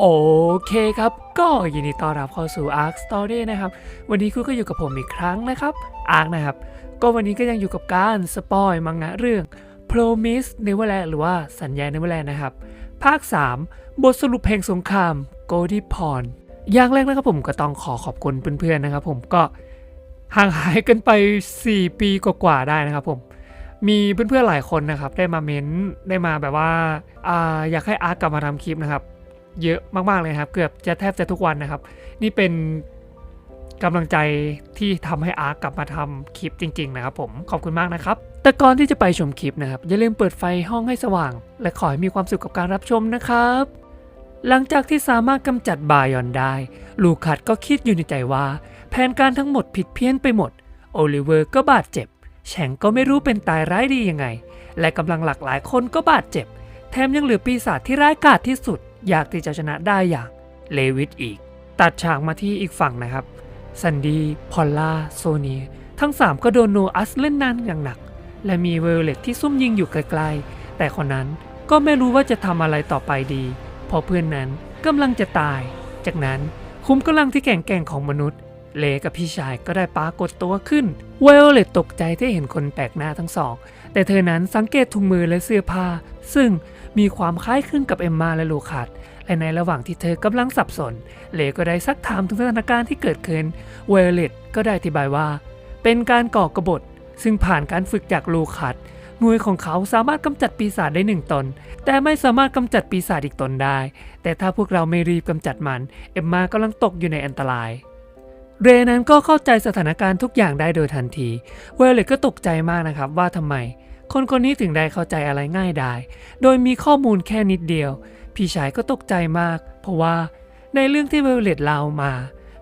โอเคครับ ก็ยินดีต้อนรับเข้าสู่ Ark Story นะครับ วันนี้คุณก็อยู่กับผมอีกครั้งนะครับ Ark นะครับ ก็วันนี้ก็ยังอยู่กับการสปอยมังงะเรื่อง Promise Neverland หรือว่าสัญญา Neverland นะครับ ภาค 3 บทสรุปเพลงสงคราม g o l d y p o n อย่างแรกนะครับผมก็ต้องขอขอบคุณเพื่อนๆนะครับผมก็ห่างหายกันไป 4 ปีกว่าๆได้นะครับผมมีเพื่อนๆหลายคนนะครับ ได้มาเม้นต์ได้มาแบบว่าอาอยากให้อาร์ตกลับมาทำคลิปนะครับ เยอะมากๆเลยครับ เกือบจะแทบจะทุกวันนะครับ นี่เป็นกำลังใจที่ทำให้อาร์ตกลับมาทำคลิปจริง ๆ นะครับผมขอบคุณมากนะครับ แต่ก่อนที่จะไปชมคลิปนะครับ อย่าลืมเปิดไฟห้องให้สว่าง และขอให้มีความสุขกับการรับชมนะครับ หลังจากที่สามารถกำจัดบายอนได้ ลูคัสก็คิดอยู่ในใจว่า แผนการทั้งหมดผิดเพี้ยนไปหมด โอลิเวอร์ก็บาดเจ็บ แฉงก็ไม่รู้เป็นตายร้ายดียังไง และกำลังหลากหลายคนก็บาดเจ็บ แถมยังเหลือปีศาจที่ร้ายกาจที่สุด อยากที่จะชนะได้อย่างเลวิทอีก ตัดฉากมาที่อีกฝั่งนะครับซันดี้พอลล่าโซเนีทั้ง 3 ก็โดนโนอัสเล่นนานอย่างหนัก และมีเวลเลตที่ซุ่มยิงอยู่ไกลๆ แต่คนนั้นก็ไม่รู้ว่าจะทำอะไรต่อไปดีเพราะเพื่อนนั้นกำลังจะตาย จากนั้นคุ้มกำลังที่แก่งแกร่งของมนุษย์ เลกับพี่ชายก็ได้ปรากฏตัวขึ้น เวลเลตตกใจที่เห็นคนแปลกหน้าทั้งสอง แต่เธอนั้นสังเกตถุงมือและเสื้อผ้า ซึ่ง มีความคล้ายคลึงกับเอมมาและลูคัสและในระหว่างที่เธอกำลังสับสน เลก็ได้ซักถามถึงสถานการณ์ที่เกิดขึ้นเวลเลตก็ได้อธิบายว่า เป็นการก่อกบฏ ซึ่งผ่านการฝึกจากลูคัสหน่วยของเขาสามารถกำจัดปีศาจได้หนึ่งตน แต่ไม่สามารถกำจัดปีศาจอีกตนได้ แต่ถ้าพวกเราไม่รีบกำจัดมัน เอมมากำลังตกอยู่ในอันตราย เรนั้นก็เข้าใจสถานการณ์ทุกอย่างได้โดยทันที เวลเลตก็ตกใจมากนะครับว่าทำไม คนคนนี้ถึงได้เข้าใจอะไรง่ายได้โดยมีข้อมูลแค่นิดเดียว พี่ชายก็ตกใจมาก เพราะว่าในเรื่องที่เวลเลตเล่ามา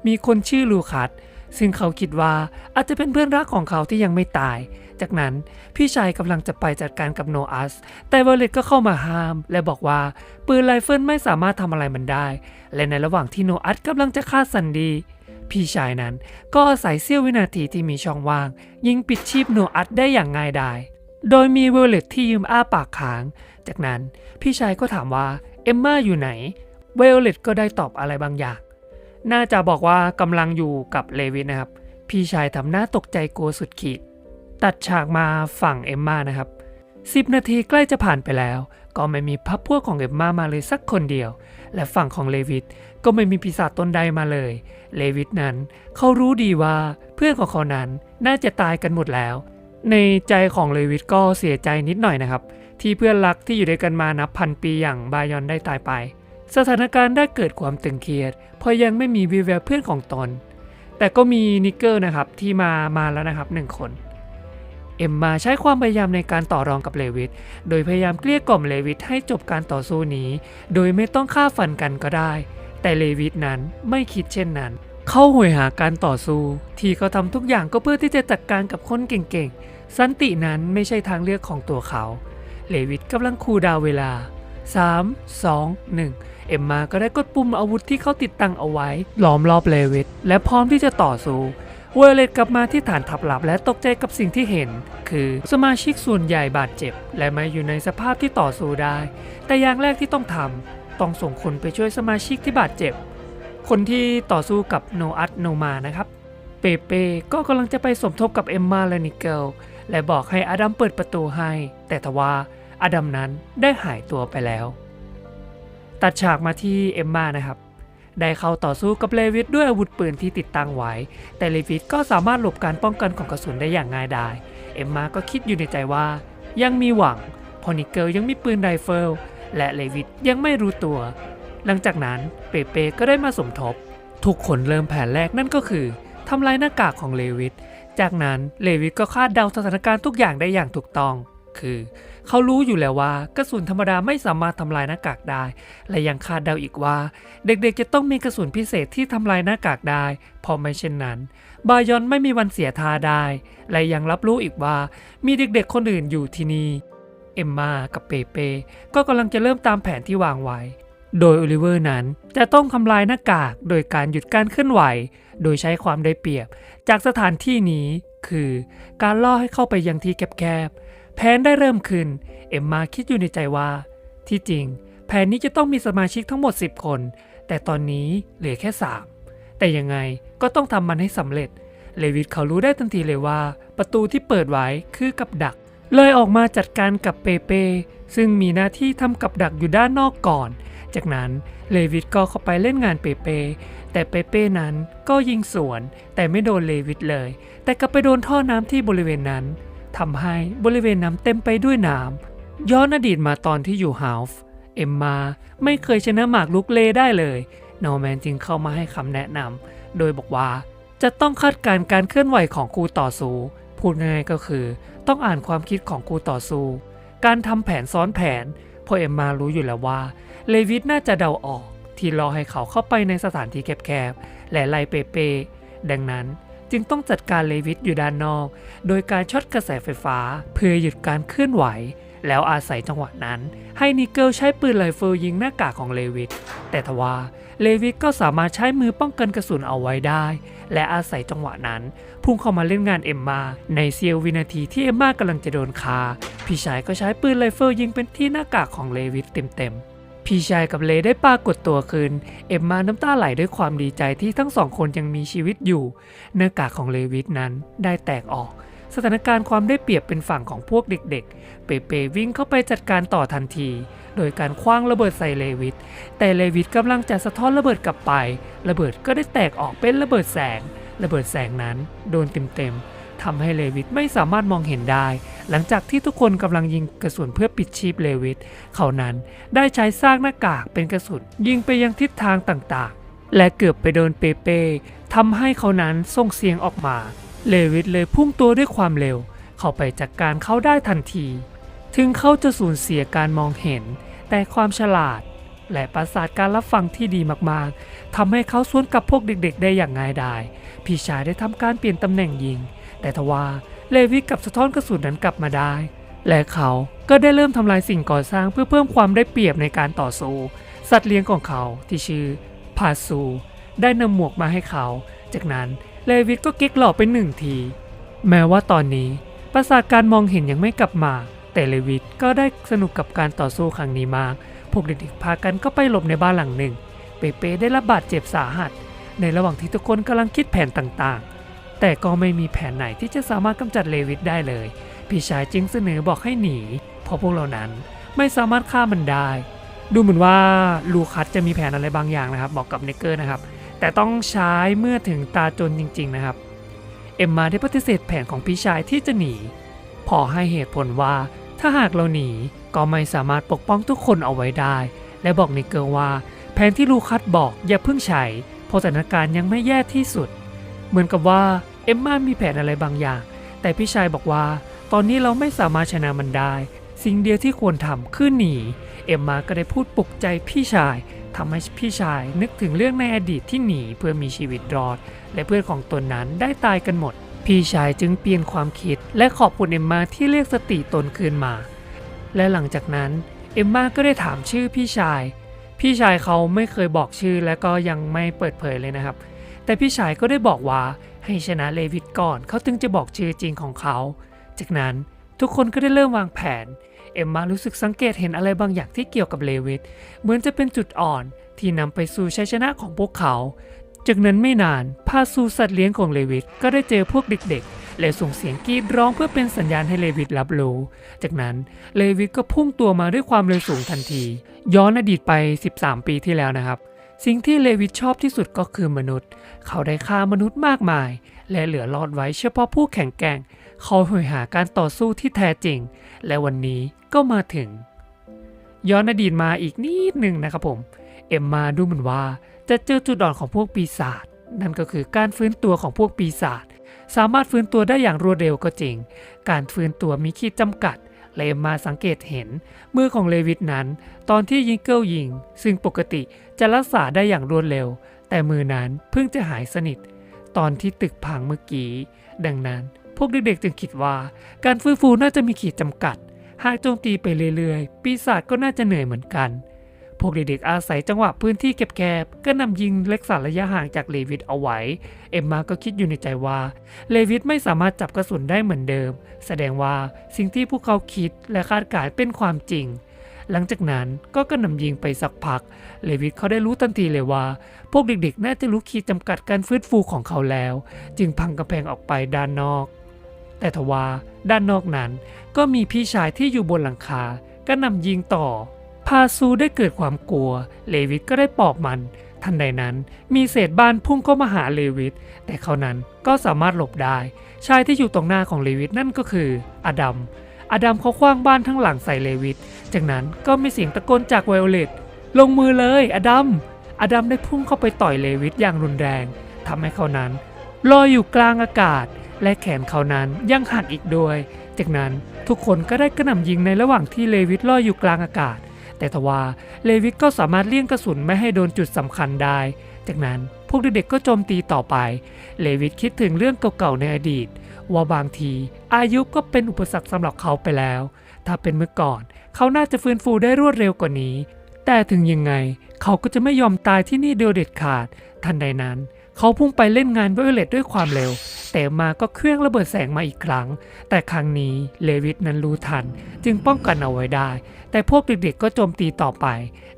มีคนชื่อลูคัสซึ่งเขาคิดว่าอาจจะเป็นเพื่อนรักของเขาที่ยังไม่ตาย จากนั้นพี่ชายกำลังจะไปจัดการกับโนอัส แต่เวลเลตก็เข้ามาห้าม และบอกว่าปืนไรเฟิลไม่สามารถทำอะไรมันได้ และในระหว่างที่โนอัสกำลังจะฆ่าซันดีพี่ชายนั้นก็อาศัยเสี้ยววินาทีที่มีช่องว่าง ยิงปิดชีพโนอัสได้อย่างง่ายดาย โดยมีเวลเลตที่ยืมอ้าปากค้าง จากนั้นพี่ชายก็ถามว่าเอมมาอยู่ไหน เวลเลตก็ได้ตอบอะไรบางอย่าง น่าจะบอกว่ากำลังอยู่กับเลวินนะครับ พี่ชายทำหน้าตกใจกลัวสุดขีด ตัดฉากมาฝั่งเอมมานะครับ10นาทีใกล้จะผ่านไปแล้ว ก็ไม่มีพับพวกของเอมมามาเลยสักคนเดียว และฝั่งของเลวิทก็ไม่มีปีศาจตนใดมาเลย เลวิทนั้นเขารู้ดีว่าเพื่อนของเขานั้นน่าจะตายกันหมดแล้ว ในใจของเลวิทก็เสียใจนิดหน่อยนะครับ ที่เพื่อนรักที่อยู่ด้วยกันมานับพันปีอย่างบายอนได้ตายไป สถานการณ์ได้เกิดความตึงเครียดเพราะยังไม่มีวีแววเพื่อนของตน แต่ก็มีนิกเกิลนะครับที่มามาแล้วนะครับหนึ่งคนเอ็มมาใช้ความพยายามในการต่อรองกับเลวิทโดยพยายามเกลี้ยกล่อมเลวิทให้จบการต่อสู้นี้ โดยไม่ต้องฆ่าฟันกันก็ได้ แต่เลวิทนั้นไม่คิดเช่นนั้น เขาหวยหาการต่อสู้ ที่เขาทำทุกอย่างก็เพื่อที่จะจัดการกับคนเก่งๆ สันตินั้นไม่ใช่ทางเลือกของตัวเขา เลวิทกำลังคูดาวเวลา 3 2 1 เอ็มมาก็ได้กดปุ่มอาวุธที่เขาติดตั้งเอาไว้ล้อมรอบเลวิทและพร้อมที่จะต่อสู้เวลเลตกลับมาที่ฐานทัพลับและตกใจกับสิ่งที่เห็น คือสมาชิกส่วนใหญ่บาดเจ็บ และไม่อยู่ในสภาพที่ต่อสู้ได้ แต่อย่างแรกที่ต้องทำต้องส่งคนไปช่วยสมาชิกที่บาดเจ็บ คนที่ต่อสู้กับโนอัตโนมานะครับ เปเป้ก็กำลังจะไปสมทบกับเอมมาและนิเกล และบอกให้อดัมเปิดประตูให้ แต่ทว่าอดัมนั้นได้หายตัวไปแล้ว ตัดฉากมาที่เอมมานะครับ ได้เข้าต่อสู้กับเลวิทด้วยอาวุธปืนที่ติดตั้งไว้ แต่เลวิทก็สามารถหลบการป้องกันของกระสุนได้อย่างง่ายดาย เอมมาก็คิดอยู่ในใจว่า ยังมีหวังเพอนิเกิลยังมีปืนไรเฟิลและเลวิทยังไม่รู้ตัว หลังจากนั้นเปเป้ก็ได้มาสมทบ ทุกคนเริ่มแผนแรกนั่นก็คือทำลายหน้ากากของเลวิท จากนั้นเลวิทก็คาดเดาสถานการณ์ทุกอย่างได้อย่างถูกต้อง คือเขารู้อยู่แล้วว่ากระสุนธรรมดาไม่สามารถทำลายหน้ากากได้ และยังคาดเดาอีกว่า เด็กๆจะต้องมีกระสุนพิเศษที่ทำลายหน้ากากได้พราะไม่เช่นนั้น บายอนไม่มีวันเสียท่าได้ และยังรับรู้อีกว่า มีเด็กๆคนอื่นอยู่ที่นี่ เอมมากับเปเป้ก็กำลังจะเริ่มตามแผนที่วางไว้ โดยโอลิเวอร์นั้นจะต้องทำลายหน้ากากโดยการหยุดการเคลื่อนไหว โดยใช้ความได้เปรียบ จากสถานที่นี้คือการล่อให้เข้าไปยังที่แคบๆแผนได้เริ่มขึ้น เอ็มมาคิดอยู่ในใจว่า ที่จริง แผนนี้จะต้องมีสมาชิกทั้งหมด 10 คน แต่ตอนนี้เหลือแค่ 3 แต่ยังไงก็ต้องทำมันให้สำเร็จ เลวิทเขารู้ได้ทันทีเลยว่า ประตูที่เปิดไว้คือกับดัก เลยออกมาจัดการกับเปเป้ซึ่งมีหน้าที่ทำกับดักอยู่ด้านนอกก่อน จากนั้นเลวิทก็เข้าไปเล่นงานเปเป้แต่เปเป้นั้นก็ยิงสวน แต่ไม่โดนเลวิทเลย แต่กลับไปโดนท่อน้ำที่บริเวณนั้นทำให้บริเวณน้ำเต็มไปด้วยน้ำย้อนอดีตมาตอนที่อยู่ฮาลฟ์เอมมาไม่เคยชนะหมากลุกเลได้เลยโนแมนจึงเข้ามาให้คำแนะนำโดยบอกว่าจะต้องคาดการณ์การเคลื่อนไหวของคู่ต่อสู้พูดง่ายก็คือ ต้องอ่านความคิดของคู่ต่อสู้การทำแผนซ้อนแผนเพราะเอ็มมารู้อยู่แล้วว่า เลวิทน่าจะเดาออกที่รอให้เขาเข้าไปในสถานที่แคบๆและไล่เปเป ดังนั้นจึงต้องจัดการเลวิทอยู่ด้านนอก โดยการช็อตกระแสไฟฟ้าเพื่อหยุดการเคลื่อนไหว แล้วอาศัยจังหวะนั้น ให้นิกเกิลใช้ปืนไรเฟิลยิงหน้ากากของเลวิทแต่ทว่าเลวิทก็สามารถใช้มือป้องกันกระสุนเอาไว้ได้ และอาศัยจังหวะนั้น พุ่งเข้ามาเล่นงานเอมมาในเซียววินาทีที่เอมมากำลังจะโดนคา พี่ชายก็ใช้ปืนไรเฟิลยิงเป็นที่หน้ากากของเลวิทเต็มๆ พี่ชายกับเลได้ปรากฏตัวคืน เอ็มมาน้ำตาไหลด้วยความดีใจที่ทั้งสองคนยังมีชีวิตอยู่ หน้ากากของเลวิทนั้นได้แตกออก สถานการณ์ความได้เปรียบเป็นฝั่งของพวกเด็กๆ เปเปวิ่งเข้าไปจัดการต่อทันที โดยการคว้างระเบิดใส่เลวิทแต่เลวิทกำลังจะสะท้อนระเบิดกลับไป ระเบิดก็ได้แตกออกเป็นระเบิดแสง ระเบิดแสงนั้น โดนเต็มๆ ทำให้เลวิทไม่สามารถมองเห็นได้ หลังจากที่ทุกคนกำลังยิงกระสุนเพื่อปิดชีพเลวิทเขานั้นได้ใช้สร้างหน้ากากเป็นกระสุนยิงไปยังทิศทางต่างๆ และเกือบไปโดนเปเป้ทำให้เขานั้นส่งเสียงออกมา เลวิทเลยพุ่งตัวด้วยความเร็ว เข้าไปจัดกการเขาได้ทันที ถึงเขาจะสูญเสียการมองเห็น แต่ความฉลาด และประสาทการรับฟังที่ดีมากๆทำให้เขาสวนกับพวกเด็กๆ ได้อย่างง่ายดายพี่ชายได้ทำการเปลี่ยนตำแหน่งยิง แต่ทว่าเลวิกับสะท้อนกระสุนนั้นกลับมาได้ และเขาก็ได้เริ่มทำลายสิ่งก่อสร้างเพื่อเพิ่มความได้เปรียบในการต่อสู้ สัตว์เลี้ยงของเขาที่ชื่อพาซู ได้นำหมวกมาให้เขา จากนั้นเลวิก็เก๊กหล่อไปหนึ่งที แม้ว่าตอนนี้ประสาทการมองเห็นยังไม่กลับมา แต่เลวิทก็ได้สนุกกับการต่อสู้ครั้งนี้มาก พวกเด็กๆพากันก็ไปหลบในบ้านหลังหนึ่ง เปเป้ได้รับบาดเจ็บสาหัส ในระหว่างที่ทุกคนกำลังคิดแผนต่างๆ แต่ก็ไม่มีแผนไหนที่จะสามารถกำจัดเลวิทได้เลย พี่ชายจึงเสนอบอกให้หนี เพราะพวกเรานั้นไม่สามารถฆ่ามันได้ ดูเหมือนว่าลูคัสจะมีแผนอะไรบางอย่างนะครับ บอกกับเนกเกอร์นะครับ แต่ต้องใช้เมื่อถึงตาจนจริง ๆ นะครับ เอ็มมาได้ปฏิเสธแผนของพี่ชายที่จะหนี พอให้เหตุผลว่าถ้าหากเราหนีก็ไม่สามารถปกป้องทุกคนเอาไว้ได้ และบอกเนกเกอร์ว่า แผนที่ลูคัสบอกอย่าเพิ่งใช้เพราะสถานการณ์ยังไม่แย่ที่สุด เหมือนกับว่าเอมมามีแผนอะไรบางอย่าง แต่พี่ชายบอกว่า ตอนนี้เราไม่สามารถชนะมันได้ สิ่งเดียวที่ควรทำคือหนี เอมมาก็ได้พูดปลุกใจพี่ชายทำให้พี่ชายนึกถึงเรื่องในอดีตที่หนีเพื่อมีชีวิตรอด และเพื่อนของตนนั้นได้ตายกันหมด พี่ชายจึงเปลี่ยนความคิด และขอบคุณเอมมาที่เรียกสติตนคืนมา และหลังจากนั้นเอมมาก็ได้ถามชื่อพี่ชาย พี่ชายเขาไม่เคยบอกชื่อและก็ยังไม่เปิดเผยเลยนะครับ แต่พี่ชายก็ได้บอกว่าให้ชนะเลวิทก่อนเขาถึงจะบอกชื่อจริงของเขา จากนั้นทุกคนก็ได้เริ่มวางแผน เอ็มมารู้สึกสังเกตเห็นอะไรบางอย่างที่เกี่ยวกับเลวิทเหมือนจะเป็นจุดอ่อนที่นำไปสู่ชัยชนะของพวกเขา จากนั้นไม่นานพาซูสัตว์เลี้ยงของเลวิทก็ได้เจอพวกเด็กๆ และส่งเสียงกรีดร้องเพื่อเป็นสัญญาณให้เลวิทรับรู้ จากนั้นเลวิทก็พุ่งตัวมาด้วยความเร็วสูงทันที ย้อนอดีตไป 13 ปีที่แล้วนะครับ สิ่งที่เลวิทชอบที่สุดก็คือมนุษย์ เขาได้ฆ่ามนุษย์มากมาย และเหลือรอดไว้เฉพาะผู้แข็งแกร่งเขาหอยหาการต่อสู้ที่แท้จริง และวันนี้ก็มาถึง ย้อนอดีตมาอีกนิดหนึ่งนะครับผม เอ็มมาดูเหมือนว่าจะเจอจุดอ่อนของพวกปีศาจนั่นก็คือการฟื้นตัวของพวกปีศาจสามารถฟื้นตัวได้อย่างรวดเร็วก็จริง การฟื้นตัวมีขีดจำกัดและเอ็มมาสังเกตเห็น มือของเลวิทนั้น ตอนที่ยิงเกิลยิง ซึ่งปกติจะรักษาได้อย่างรวดเร็ว แต่มือนั้นเพิ่งจะหายสนิท ตอนที่ตึกพังเมื่อกี้ ดังนั้นพวกเด็กๆจึงคิดว่า การฟื้นฟูน่าจะมีขีดจำกัด หากโจมตีไปเรื่อยๆ ปีศาจก็น่าจะเหนื่อยเหมือนกัน พวกเด็กๆอาศัยจังหวะพื้นที่แคบๆ ก็นำยิงเล็กสันระยะห่างจากเลวิทเอาไว้ เอ็มมาก็คิดอยู่ในใจว่า เลวิทไม่สามารถจับกระสุนได้เหมือนเดิม แสดงว่าสิ่งที่พวกเขาคิดและคาดการณ์เป็นความจริง หลังจากนั้นก็กระหน่ำยิงไปสักพัก เลวิทเขาได้รู้ทันทีเลยว่า พวกเด็กๆ น่าจะรู้ขีดจำกัดการฟื้นฟูของเขาแล้ว จึงพังกระแพงออกไปด้านนอก แต่ทว่าด้านนอกนั้น ก็มีพี่ชายที่อยู่บนหลังคาก็นำยิงต่อ พาซูได้เกิดความกลัว เลวิทก็ได้ปอบมัน ทันใดนั้นมีเศษบ้านพุ่งเข้ามาหาเลวิทแต่เขานั้นก็สามารถหลบได้ ชายที่อยู่ตรงหน้าของเลวิทนั่นก็คือ อดัม อดัมเขาคว้างบ้านทั้งหลังใส่เลวิทจากนั้นก็มีเสียงตะโกนจากไวโอเลตลงมือเลย อดัม อดัมได้พุ่งเข้าไปต่อยเลวิทอย่างรุนแรงทำให้เขานั้นลอยอยู่กลางอากาศ และแขนเขานั้นยังหักอีกด้วย จากนั้นทุกคนก็ได้กระหน่ำยิงในระหว่างที่เลวิทลอยอยู่กลางอากาศ แต่ทว่าเลวิทก็สามารถเลี่ยงกระสุนไม่ให้โดนจุดสำคัญได้ จากนั้นพวกเด็กๆก็โจมตีต่อไป เลวิทคิดถึงเรื่องเก่าๆในอดีต ว่าบางทีอายุก็เป็นอุปสรรคสำหรับเขาไปแล้ว ถ้าเป็นเมื่อก่อน เขาน่าจะฟื้นฟูได้รวดเร็วกว่านี้ แต่ถึงยังไง เขาก็จะไม่ยอมตายที่นี่โดยเด็ดขาด ทันใดนั้น เขาพุ่งไปเล่นงานไวโอเลตด้วยความเร็ว แต่มาก็เครื่องระเบิดแสงมาอีกครั้ง แต่ครั้งนี้เลวิทนั้นรู้ทัน จึงป้องกันเอาไว้ได้ แต่พวกเด็กๆก็โจมตีต่อไป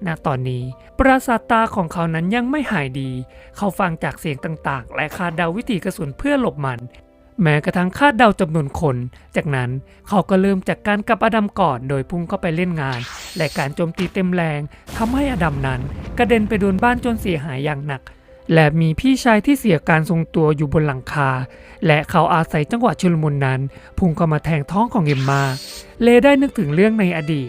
ณตอนนี้ ปราสาทตาของเขานั้นยังไม่หายดี เขาฟังจากเสียงต่างๆ และคาดเดาวิธีกระสุนเพื่อหลบมัน แม้กระทั่งคาดเดาจำนวนคน จากนั้นเขาก็เริ่มจากการกับอดัมก่อนโดยพุ่งเข้าไปเล่นงาน และการโจมตีเต็มแรงทำให้อดัมนั้น กระเด็นไปโดนบ้านจนเสียหายอย่างหนัก และมีพี่ชายที่เสียการทรงตัวอยู่บนหลังคา และเขาอาศัยจังหวะชุลมุนนั้น พุ่งเข้ามาแทงท้องของเอมมาเลได้นึกถึงเรื่องในอดีต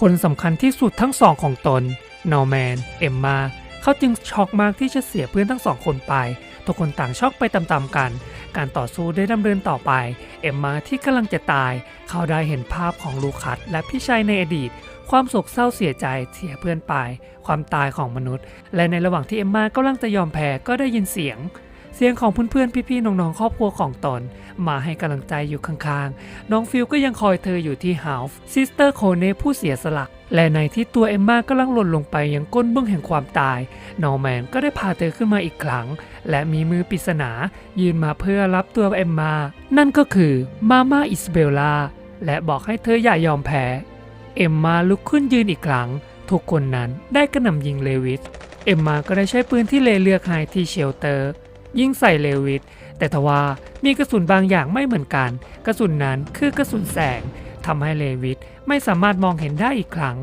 คนสำคัญที่สุดทั้งสองของตนนอร์แมนเอมมาเขาจึงช็อกมากที่จะเสียเพื่อนทั้งสองคนไป ทุกคนต่างช็อกไปตามๆกัน การต่อสู้ได้ดำเนินต่อไป เอ็มมาที่กำลังจะตาย เขาได้เห็นภาพของลูคัสและพี่ชายในอดีต ความโศกเศร้าเสียใจเสียเพื่อนไป ความตายของมนุษย์ และในระหว่างที่เอ็มมากำลังจะยอมแพ้ก็ได้ยินเสียง สียงของเพื่อนๆ พี่ๆ น้องๆ ครอบครัวของตน มาให้กำลังใจอยู่ข้างๆ น้องฟิลก็ยังคอยเธออยู่ที่ฮาฟซิสเตอร์โคเนผู้เสียสละ และในที่ตัวเอมมากำลังหล่นลงไปยังก้นเบื้องแห่งความตาย นอร์แมนก็ได้พาเธอขึ้นมาอีกครั้ง และมีมือปริศนายืนมาเพื่อรับตัวเอมมา นั่นก็คือมาม่าอิสเบลลาและบอกให้เธออย่ายอมแพ้ เอมมาลุกขึ้นยืนอีกครั้ง ทุกคนนั้นได้กระหน่ำยิงเลวิส เอมมาก็ได้ใช้ปืนที่เลเลือกให้ที่เชลเตอร์ ยิงใส่เลวิสแต่ทว่ามีกระสุนบางอย่างไม่เหมือนกัน กระสุนนั้นคือกระสุนแสงทำให้เลวิสไม่สามารถมองเห็นได้อีกครั้ง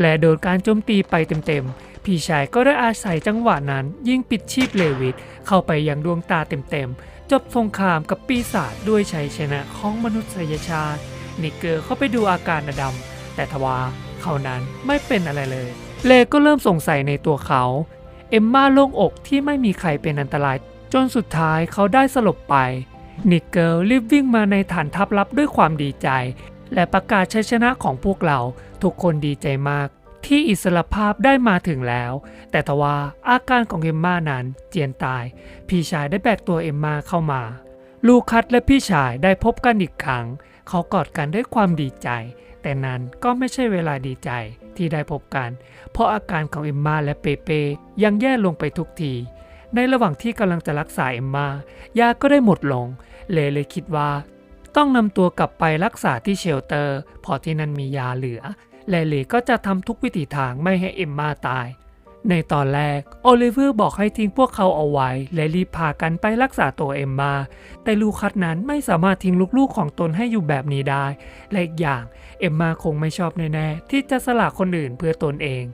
และโดนการโจมตีไปเต็มๆ พี่ชายก็ได้อาศัยจังหวะนั้น ยิงปิดชีพเลวิสเข้าไปยังดวงตาเต็มๆ จบสงครามกับปีศาจด้วยชัยชนะของมนุษยชาติ นิกเกอร์เข้าไปดูอาการอดัม แต่ทว่าเขานั้นไม่เป็นอะไรเลย เลก็เริ่มสงสัยในตัวเขา เอมมาโล่งอกที่ไม่มีใครเป็นอันตราย จนสุดท้ายเขาได้สลบไปนิกเกิลรีบวิ่งมาในฐานทัพลับด้วยความดีใจ และประกาศชัยชนะของพวกเรา ทุกคนดีใจมาก ที่อิสรภาพได้มาถึงแล้ว แต่ทว่าอาการของเอมมานั้นเจียนตาย พี่ชายได้แบกตัวเอมมาเข้ามา ลูคัสและพี่ชายได้พบกันอีกครั้ง เขากอดกันด้วยความดีใจ แต่นั้นก็ไม่ใช่เวลาดีใจที่ได้พบกัน เพราะอาการของเอมมาและเปเปยังแย่ลงไปทุกที ในระหว่างที่กำลังจะรักษาเอมมา ยาก็ได้หมดลง เลเลยคิดว่า ต้องนำตัวกลับไปรักษาที่เชลเตอร์ พอที่นั่นมียาเหลือ เลเลก็จะทำทุกวิถีทางไม่ให้เอมมาตาย ในตอนแรก โอลิเวอร์บอกให้ทิ้งพวกเขาเอาไว้ และรีบพากันไปรักษาตัวเอมมา แต่ลูคัสนั้นไม่สามารถทิ้งลูกๆของตนให้อยู่แบบนี้ได้ และอีกอย่างเอมมาคงไม่ชอบแน่ๆที่จะสละคนอื่นเพื่อตนเอง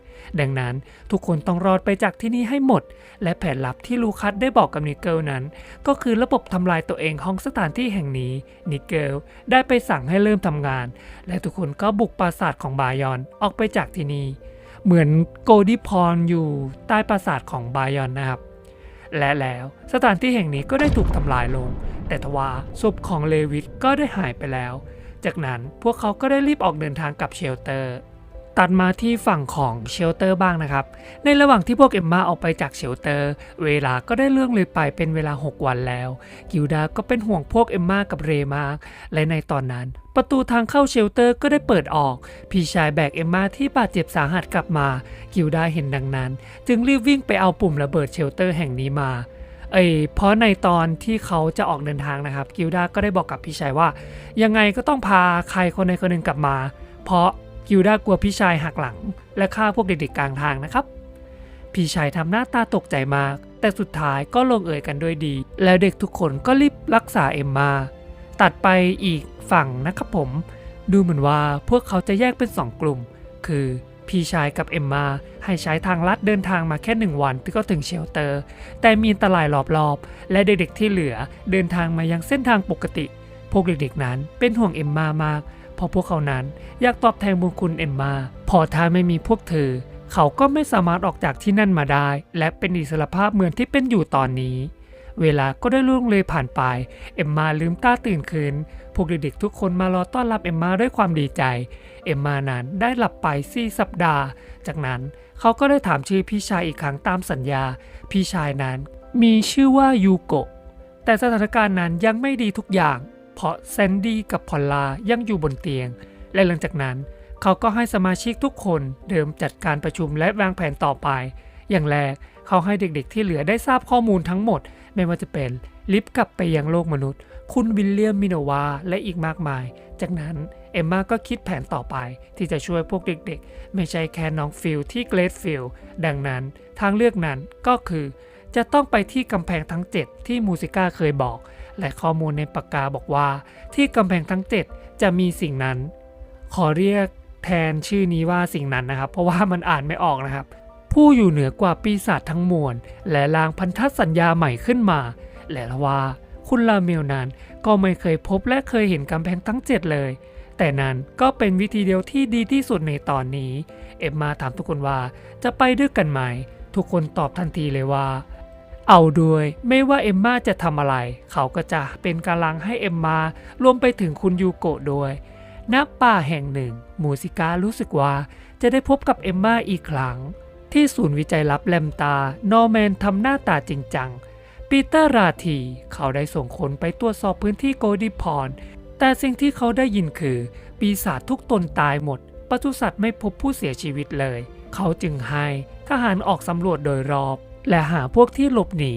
ดังนั้นทุกคนต้องรอดไปจากที่นี่ให้หมด และแผนลับที่ลูคัสได้บอกกับนิกเกิลนั้น ก็คือระบบทำลายตัวเองของสถานที่แห่งนี้ นิกเกิลได้ไปสั่งให้เริ่มทำงาน และทุกคนก็บุกปราสาทของบายอนออกไปจากที่นี่ เหมือนโกดิพรอยู่ใต้ปราสาทของบายอนนะครับ และแล้วสถานที่แห่งนี้ก็ได้ถูกทำลายลง แต่ทว่าศพของเลวิสก็ได้หายไปแล้ว จากนั้นพวกเขาก็ได้รีบออกเดินทางกลับเชลเตอร์ ตัดมาที่ฝั่งของเชลเตอร์บ้างนะครับ ในระหว่างที่พวกเอ็มมาออกไปจากเชลเตอร์ เวลาก็ได้เรื่องเลยไปเป็นเวลา 6 วันแล้ว กิลดาก็เป็นห่วงพวกเอ็มมากับเรมาก และในตอนนั้น ประตูทางเข้าเชลเตอร์ก็ได้เปิดออก พี่ชายแบกเอ็มมาที่บาดเจ็บสาหัสกลับมา กิลดาเห็นดังนั้น จึงรีบวิ่งไปเอาปุ่มระเบิดเชลเตอร์แห่งนี้มาเอ้เพราะในตอนที่เขาจะออกเดินทางนะครับ กิลดาก็ได้บอกกับพี่ชายว่า ยังไงก็ต้องพาใครคนใดคนหนึ่งกลับมา เพราะ กิลดากลัวพี่ชายหักหลัง และฆ่าพวกเด็กๆกลางทางนะครับ พี่ชายทำหน้าตาตกใจมาก แต่สุดท้ายก็ลงเอยกันด้วยดี แล้วเด็กทุกคนก็รีบรักษาเอ็มมา ตัดไปอีกฝั่งนะครับผม ดูเหมือนว่าพวกเขาจะแยกเป็นสองกลุ่ม คือพี่ชายกับเอ็มมาให้ใช้ทางลัดเดินทางมาแค่หนึ่งวันก็ถึงเชลเตอร์ แต่มีอันตรายรอบๆ และเด็กๆที่เหลือเดินทางมายังเส้นทางปกติ พวกเด็กๆนั้นเป็นห่วงเอ็มมามาก เพราะพวกเขานั้นอยากตอบแทนบุญคุณเอ็มมาพอถ้าไม่มีพวกเธอ เขาก็ไม่สามารถออกจากที่นั่นมาได้ และเป็นอิสรภาพเหมือนที่เป็นอยู่ตอนนี้ เวลาก็ได้ล่วงเลยผ่านไป เอ็มมาลืมตาตื่นคืนพวกเด็กๆทุกคนมารอต้อนรับเอ็มมาด้วยความดีใจ เอ็มมานั้นได้หลับไปสี่สัปดาห์ จากนั้นเขาก็ได้ถามชื่อพี่ชายอีกครั้งตามสัญญา พี่ชายนั้นมีชื่อว่ายูโกะแต่สถานการณ์นั้นยังไม่ดีทุกอย่าง เพราะแซนดี้กับพอลลายังอยู่บนเตียง และหลังจากนั้น เขาก็ให้สมาชิกทุกคนเดิมจัดการประชุมและวางแผนต่อไป อย่างแรกเขาให้เด็กๆที่เหลือได้ทราบข้อมูลทั้งหมด ไม่ว่าจะเป็นลิฟต์กลับไปยังโลกมนุษย์ คุณวิลเลียมมิโนวาและอีกมากมาย จากนั้นเอมมาก็คิดแผนต่อไป ที่จะช่วยพวกเด็กๆ ไม่ใช่แค่น้องฟิลที่เกรดฟิลดังนั้นทางเลือกนั้นก็คือ จะต้องไปที่กำแพงทั้ง 7 ที่มูสิก้าเคยบอก และข้อมูลในปากกาบอกว่า ที่กำแพงทั้ง 7 จะมีสิ่งนั้น ขอเรียกแทนชื่อนี้ว่าสิ่งนั้นนะครับ เพราะว่ามันอ่านไม่ออกนะครับ ผู้อยู่เหนือกว่าปีศาจทั้งมวล และลางพันธสัญญาใหม่ขึ้นมา และว่าคุณลาเมลนั้นก็ไม่เคยพบและเคยเห็นกำแพงทั้ง 7 เลย แต่นั้นก็เป็นวิธีเดียวที่ดีที่สุดในตอนนี้ เอ็มมาถามทุกคนว่าจะไปด้วยกันไหม ทุกคนตอบทันทีเลยว่า เอาด้วย ไม่ว่าเอมมาจะทำอะไร เขาก็จะเป็นกำลังให้เอมมารวมไปถึงคุณยูโกะด้วยณป่าแห่งหนึ่ง มูสิการู้สึกว่าจะได้พบกับเอมมาอีกครั้ง ที่ศูนย์วิจัยลับแลมตา นอร์แมนทำหน้าตาจริงจัง ปีเตอร์ราที เขาได้ส่งคนไปตรวจสอบพื้นที่โกดิพอนแต่สิ่งที่เขาได้ยินคือ ปีศาจทุกตนตายหมดปศุสัตว์ไม่พบผู้เสียชีวิตเลย เขาจึงให้ทหารออกสำรวจโดยรอบ และหาพวกที่หลบหนี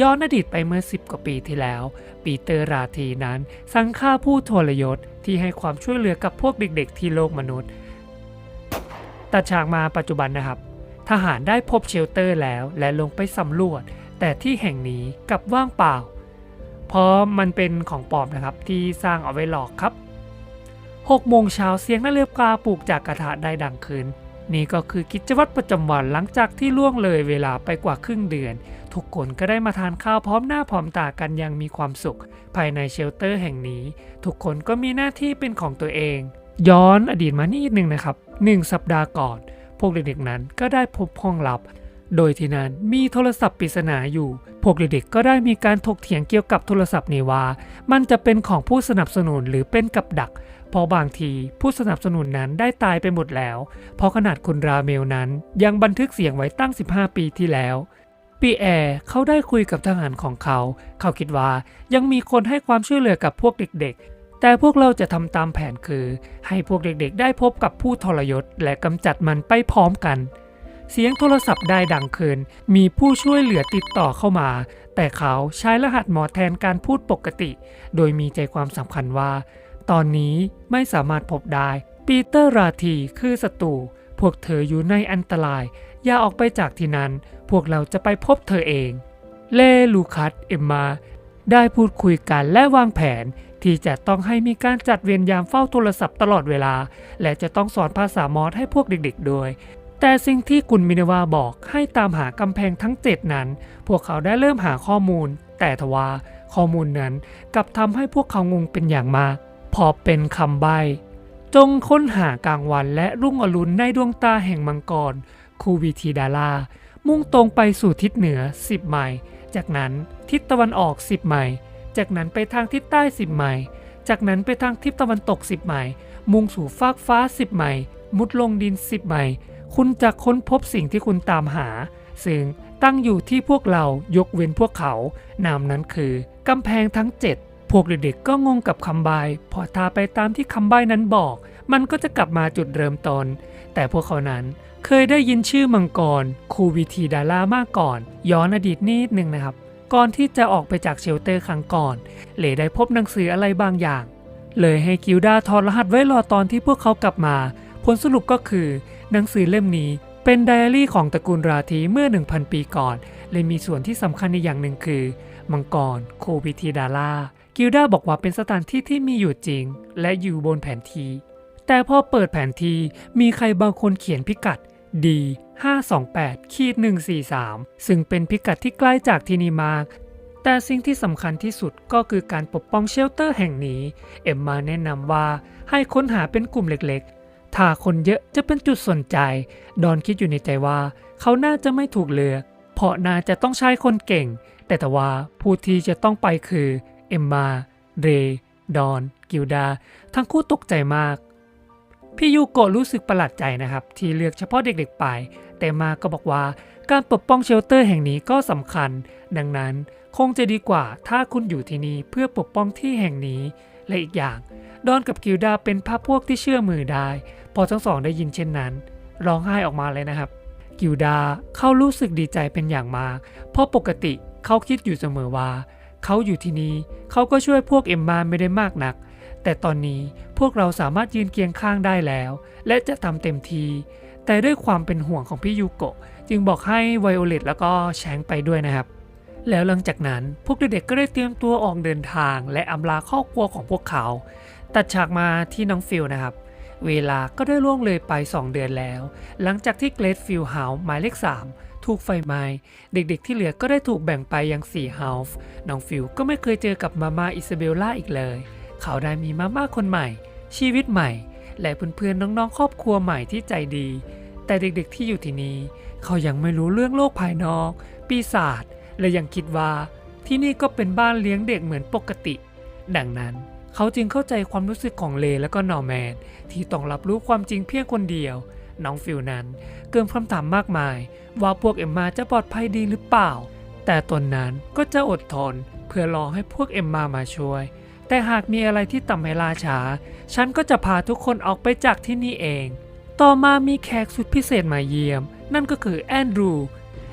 ย้อนอดีตไปเมื่อ 10 กว่าปีที่แล้ว ปีเตอร์ราทีนั้นสังฆ่าผู้ทรยศที่ให้ความช่วยเหลือกับพวกเด็กๆ ที่โลกมนุษย์ ตัดฉากมาปัจจุบันนะครับ ทหารได้พบเชลเตอร์แล้วและลงไปสำรวจ แต่ที่แห่งนี้กลับว่างเปล่า เพราะมันเป็นของปลอมนะครับที่สร้างเอาไว้หลอกครับ6โมงเช้าเสียงนาฬิกาปลูกจากกระทะได้ดังขึ้น นี่ก็คือกิจวัตรประจำวันหลังจากที่ล่วงเลยเวลาไปกว่าครึ่งเดือน ทุกคนก็ได้มาทานข้าวพร้อมหน้าพร้อมตากันอยังมีความสุข ภายในเชลเตอร์แห่งนี้ ทุกคนก็มีหน้าที่เป็นของตัวเอง ย้อนอดีตมานิดนึงนะครับหนึ่งสัปดาห์ก่อน พวกเด็กๆนั้นก็ได้พบห้องลับ โดยที่นั้นมีโทรศัพท์ปริศนาอยู่ พวกเด็กๆก็ได้มีการถกเถียงเกี่ยวกับโทรศัพท์นี้ว่า มันจะเป็นของผู้สนับสนุนหรือเป็นกับดัก เพราะบางทีผู้สนับสนุนนั้นได้ตายไปหมดแล้ว เพราะขนาดคุณราเมลนั้นยังบันทึกเสียงไว้ตั้ง 15 ปีที่แล้วปีแอร์เขาได้คุยกับทหารของเขา เขาคิดว่ายังมีคนให้ความช่วยเหลือกับพวกเด็กๆ แต่พวกเราจะทำตามแผนคือ ให้พวกเด็กๆ ได้พบกับผู้ทรยศและกำจัดมันไปพร้อมกัน เสียงโทรศัพท์ได้ดังขึ้น มีผู้ช่วยเหลือติดต่อเข้ามา แต่เขาใช้รหัสหมอแทนการพูดปกติ โดยมีใจความสำคัญว่า ตอนนี้ไม่สามารถพบได้ ปีเตอร์ราทีคือศัตรู พวกเธออยู่ในอันตราย อย่าออกไปจากที่นั้น พวกเราจะไปพบเธอเอง เลลูคัสเอมมา ได้พูดคุยกันและวางแผนที่จะต้องให้มีการจัดเวรยามเฝ้าโทรศัพท์ตลอดเวลา และจะต้องสอนภาษามอสให้พวกเด็กๆด้วย แต่สิ่งที่คุณมินวาบอกให้ตามหากำแพงทั้ง 7 นั้น พวกเขาได้เริ่มหาข้อมูล แต่ทว่าข้อมูลนั้นกลับทำให้พวกเขางงเป็นอย่างมาก พอเป็นคำใบ้จงค้นหากลางวันและรุ่งอรุณในดวงตาแห่งมังกร คูวิทีดารามุ่งตรงไปสู่ทิศเหนือ 10 ไมล์ จากนั้นทิศตะวันออก 10 ไมล์ จากนั้นไปทางทิศใต้ 10 ไมล์ จากนั้นไปทางทิศตะวันตก 10 ไมล์ มุ่งสู่ฟากฟ้า 10 ไมล์ มุดลงดิน 10 ไมล์ คุณจะค้นพบสิ่งที่คุณตามหา ซึ่งตั้งอยู่ที่พวกเรายกเว้นพวกเขา นามนั้นคือกำแพงทั้ง 7 พวกเด็กๆก็งงกับคำใบพอทาไปตามที่คำใบ้นั้นบอก มันก็จะกลับมาจุดเริ่มต้น แต่พวกเขานั้นเคยได้ยินชื่อมังกรคูวิทีดารามาก่อน ย้อนอดีตนิดนึงนะครับ ก่อนที่จะออกไปจากเชลเตอร์ครั้งก่อน เลได้พบหนังสืออะไรบางอย่าง เลยให้กิลดาถอดรหัสไว้รอตอนที่พวกเขากลับมาพลสรุปก็คือ หนังสือเล่มนี้เป็นไดอารี่ของตระกูลราธีเมื่อ 1,000 ปีก่อน เลยมีส่วนที่สำคัญในอย่างหนึ่งคือ มังกรโควิทีดารากิลดาบอกว่าเป็นสถานที่ที่มีอยู่จริง และอยู่บนแผนที่ แต่พอเปิดแผนที่มีใครบางคนเขียนพิกัด D 528ขีด143 ซึ่งเป็นพิกัดที่ใกล้จากที่นี่มาก แต่สิ่งที่สำคัญที่สุดก็คือการปกป้องเชลเตอร์แห่งนี้ เอ็มมาแนะนำว่าให้ค้นหาเป็นกลุ่มเล็ก ถ้าคนเยอะจะเป็นจุดสนใจ ดอนคิดอยู่ในใจว่า เขาน่าจะไม่ถูกเลือกเพราะน่าจะต้องใช้คนเก่ง แต่แต่ว่าผู้ที่จะต้องไปคือ เอ็มมา เรย์ดอน กิลดา ทั้งคู่ตกใจมาก พี่ยูโกะรู้สึกประหลาดใจนะครับ ที่เลือกเฉพาะเด็กๆไป แต่มาก็บอกว่าการปกป้องเชลเตอร์แห่งนี้ก็สำคัญ ดังนั้นคงจะดีกว่าถ้าคุณอยู่ที่นี่เพื่อปกป้องที่แห่งนี้ และอีกอย่าง ดอนกับกิลดาเป็นพรรคพวกที่เชื่อมือได้ พอทั้งสองได้ยินเช่นนั้น ร้องไห้ออกมาเลยนะครับ กิลดาเขารู้สึกดีใจเป็นอย่างมาก เพราะปกติเขาคิดอยู่เสมอว่า เขาอยู่ที่นี่เขาก็ช่วยพวกเอ็มมาไม่ได้มากนัก แต่ตอนนี้พวกเราสามารถยืนเคียงข้างได้แล้ว และจะทำเต็มทีแต่ด้วยความเป็นห่วงของพี่ยูโกะจึงบอกให้ไวโอเลตแล้วก็แชงไปด้วยนะครับ แล้วหลังจากนั้นพวกเด็กๆก็ได้เตรียมตัวออกเดินทาง และอำลาครอบครัวของพวกเขา ตัดฉากมาที่น้องฟิลนะครับ เวลาก็ได้ล่วงเลยไป 2 เดือนแล้ว หลังจากที่เกรดฟิลเฮาส์หมายเลข 3 ถูกไฟไหม้เด็กๆที่เหลือก็ได้ถูกแบ่งไปยัง4เฮาส์น้องฟิลก็ไม่เคยเจอกับมาม่าอิซาเบลล่าอีกเลย เขาได้มีมาม่าคนใหม่ ชีวิตใหม่ และเพื่อนๆน้องๆ ครอบครัวใหม่ที่ใจดี แต่เด็กๆที่อยู่ที่นี่เขายังไม่รู้เรื่องโลกภายนอก ปีศาจและยังคิดว่าที่นี่ก็เป็นบ้านเลี้ยงเด็กเหมือนปกติ ดังนั้น เขาจึงเข้าใจความรู้สึกของเลและก็นอร์แมน ที่ต้องรับรู้ความจริงเพียงคนเดียว น้องฟิลนั้น เกิดคำถามมากมาย ว่าพวกเอ็มมาจะปลอดภัยดีหรือเปล่า แต่ตนนั้นก็จะอดทน เพื่อรอให้พวกเอ็มมามาช่วย แต่หากมีอะไรที่ทำให้ลาช้า ฉันก็จะพาทุกคนออกไปจากที่นี่เอง ต่อมามีแขกสุดพิเศษมาเยี่ยม นั่นก็คือแอนดรู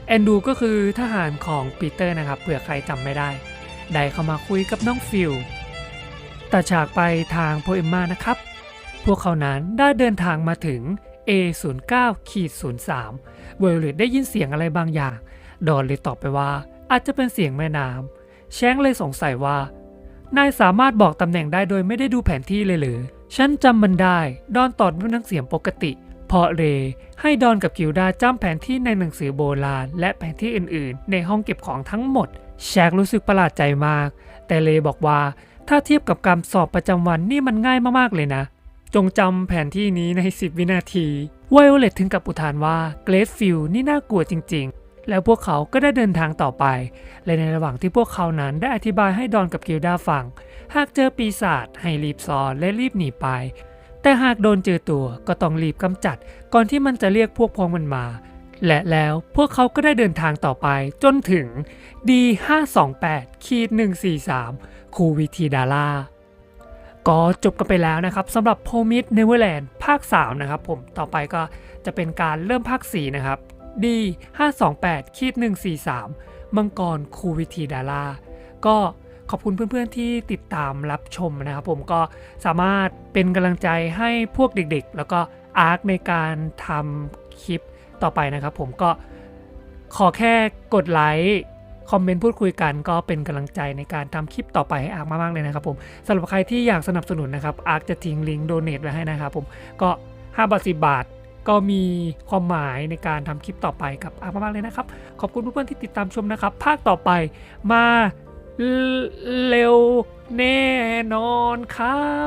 แอนดรูก็คือทหารของปีเตอร์นะครับเผื่อใครจำไม่ได้ ได้เข้ามาคุยกับน้องฟิล ตัดฉากไปทางโพเอมมานะครับ พวกเขานั้นได้เดินทางมาถึง A09 ขีด03 เวลเลตได้ยินเสียงอะไรบางอย่าง ดอนเลยตอบไปว่า อาจจะเป็นเสียงแม่น้ำแชงเลยสงสัยว่า นายสามารถบอกตำแหน่งได้โดยไม่ได้ดูแผนที่เลยหรือ ฉันจำมันได้ ดอนตอบด้วยน้ำเสียงปกติเพราะเรย์ให้ดอนกับกิลดาจำแผนที่ในหนังสือโบราณ และแผนที่อื่น ๆ ในห้องเก็บของทั้งหมด แชกรู้สึกประหลาดใจมาก แต่เรย์บอกว่า ถ้าเทียบกับการสอบประจำวันนี่มันง่ายมากๆเลยนะ จงจำแผนที่นี้ใน 10 วินาทีไวโอเลตถึงกับอุทานว่าเกรดฟิลนี่น่ากลัวจริง ๆ แล้วพวกเขาก็ได้เดินทางต่อไป และในระหว่างที่พวกเขานั้นได้อธิบายให้ดอนกับกิลดาฟัง หากเจอปีศาจให้รีบซ่อนและรีบหนีไป แต่หากโดนเจอตัวก็ต้องรีบกำจัด ก่อนที่มันจะเรียกพวกพ้องมันมา และแล้วพวกเขาก็ได้เดินทางต่อไปจนถึง D528 ขีด143 คูวิทีดาราก็จบกันไปแล้วนะครับสำหรับโพมิดเนเวอร์แลนด์ภาค 3 นะครับผมต่อไปก็จะเป็นการเริ่มภาค 4 นะครับ D528 ขีด143 มังกรคูวิทีดาราก็ขอบคุณเพื่อนๆที่ติดตามรับชมนะครับผมก็สามารถเป็นกำลังใจให้พวกเด็กๆ แล้วก็อาร์คในการทำคลิปต่อไปนะครับผมก็ขอแค่กดไลค์ คอมเมนต์พูดคุยกันก็เป็นกำลังใจในการทำคลิปต่อไปให้อาร์คมากๆเลยนะครับผมสำหรับใครที่อยากสนับสนุนนะครับอาร์คจะทิ้งลิงก์โดเนทไว้ให้นะครับผมก็5บาท10บาทก็มีความหมายในการทำคลิปต่อไปกับอาร์คมากๆเลยนะครับ ขอบคุณเพื่อนๆที่ติดตามชมนะครับ ภาคต่อไปมาเร็วแน่นอนครับ